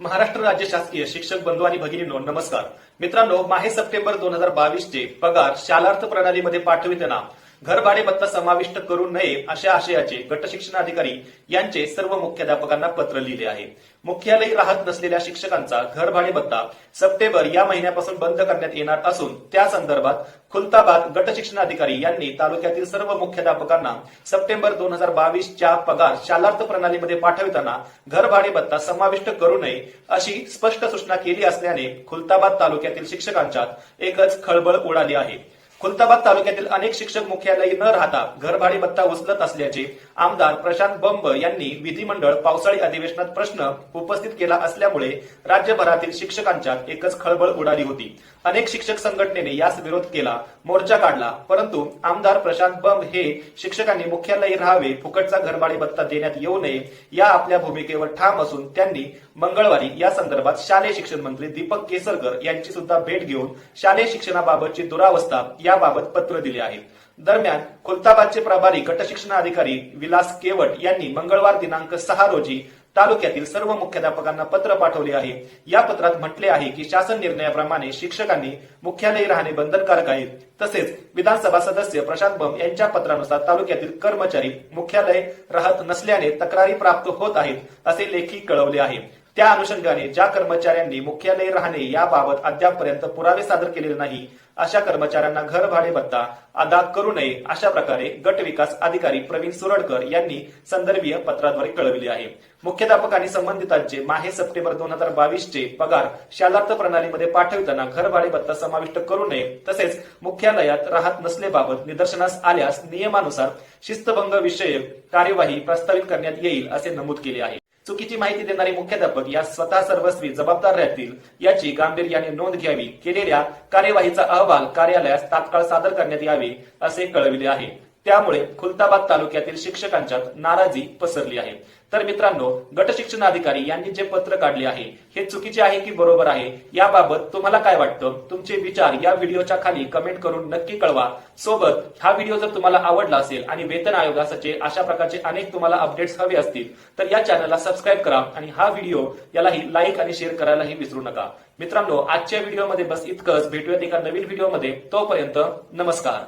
महाराष्ट्र राज्य शासकीय शिक्षक बंधू आणि भगिनींनो नमस्कार. मित्रांनो माहे सप्टेंबर दोन हजार बावीस चे पगार शालार्थ प्रणालीमध्ये पाठविताना घरभाडे समाविष्ट करू नये अशा आशयाचे गट शिक्षण अधिकारी यांचे सर्व मुख्याध्यापकांना पत्र लिहिले आहे. मुख्यालय राहत नसलेल्या शिक्षकांचा घर भत्ता सप्टेंबर या महिन्यापासून बंद करण्यात येणार असून त्या संदर्भात खुलताबाद गट शिक्षण अधिकारी यांनी तालुक्यातील सर्व मुख्याध्यापकांना सप्टेंबर दोन हजार बावीसच्या पगार शालार्थ प्रणालीमध्ये पाठविताना घरभाडेपत्ता समाविष्ट करू नये अशी स्पष्ट सूचना केली असल्याने खुलताबाद तालुक्यातील शिक्षकांच्यात एकच खळबळ उडाली आहे. खुलताबाद तालुक्यातील अनेक शिक्षक मुख्यालयी न राहता घरभाडे भत्ता उचलत असल्याचे आमदार प्रशांत बंब यांनी विधिमंडळ पावसाळी अधिवेशनात प्रश्न उपस्थित केला असल्यामुळे राज्यभरातील शिक्षकांच्यात एकच खळबळ उडाली होती. अनेक शिक्षक संघटनेने यास विरोध केला मोर्चा काढला परंतु आमदार प्रशांत बंब हे शिक्षकांनी मुख्यालयी राहावे फुकटचा घरभाडे भत्ता देण्यात येऊ नये या आपल्या भूमिकेवर ठाम असून त्यांनी मंगळवारी या संदर्भात शालेय शिक्षण मंत्री दीपक केसरकर यांची सुद्धा भेट घेऊन शालेय शिक्षणाबाबतची दुरावस्था या याबाबत पत्र दिले आहे. दरम्यान खुलताबादचे प्रभारी गट शिक्षणाधिकारी विलास केवट यांनी मंगळवार दिनांक सहा रोजी तालुक्यातील सर्व मुख्याध्यापकांना पत्र पाठवले आहे. या पत्रात म्हटले आहे की शासन निर्णयाप्रमाणे शिक्षकांनी मुख्यालयी राहणे बंधनकारक आहे. तसेच विधानसभा सदस्य प्रशांत बम यांच्या पत्रानुसार तालुक्यातील कर्मचारी मुख्यालय राहत नसल्याने तक्रारी प्राप्त होत आहेत असे लेखी कळवले आहे. त्या अनुषंगाने ज्या कर्मचाऱ्यांनी मुख्यालय राहणे याबाबत अद्यापपर्यंत पुरावे सादर केलेले नाही अशा कर्मचाऱ्यांना घर भाडे भत्ता अदा करू नये अशा प्रकारे गट विकास अधिकारी प्रवीण सुरडकर यांनी संदर्भीय पत्राद्वारे कळविले आहे. मुख्याध्यापकांनी संबंधितांचे माहे सप्टेंबर दोन हजार बावीस चे पगार शालार्थ प्रणालीमध्ये पाठविताना घर भाडे भत्ता समाविष्ट करू नये तसेच मुख्यालयात राहत नसलेबाबत निदर्शनास आल्यास नियमानुसार शिस्तभंग विषयक कार्यवाही प्रस्तावित करण्यात येईल असे नमूद केले आहे. चुकीची माहिती देणारे मुख्याध्यापक या स्वतः सर्वस्वी जबाबदार राहतील याची गांभीर्याने नोंद घ्यावी. केलेल्या कार्यवाहीचा अहवाल कार्यालयास तात्काळ सादर करण्यात यावे असे कळविले आहे. त्यामुळे खुलताबाद तालुक्यातील शिक्षकांच्यात नाराजी पसरली आहे. तर मित्रांनो गट शिक्षण अधिकारी यांनी जे पत्र काढले आहे हे चुकीचे आहे की बरोबर आहे? याबाबत तुम्हाला काय वाटतं? तुमचे विचार या व्हिडिओच्या खाली कमेंट करून नक्की कळवा. सोबत हा व्हिडिओ जर तुम्हाला आवडला असेल आणि वेतन आयोगाचे अशा प्रकारचे अनेक तुम्हाला अपडेट्स हवे असतील तर या चॅनलला सबस्क्राईब करा आणि हा व्हिडिओ यालाही लाईक आणि शेअर करायलाही विसरू नका. मित्रांनो आजच्या व्हिडिओमध्ये बस इतकंच. भेटूयात एका नवीन व्हिडिओमध्ये. तोपर्यंत नमस्कार.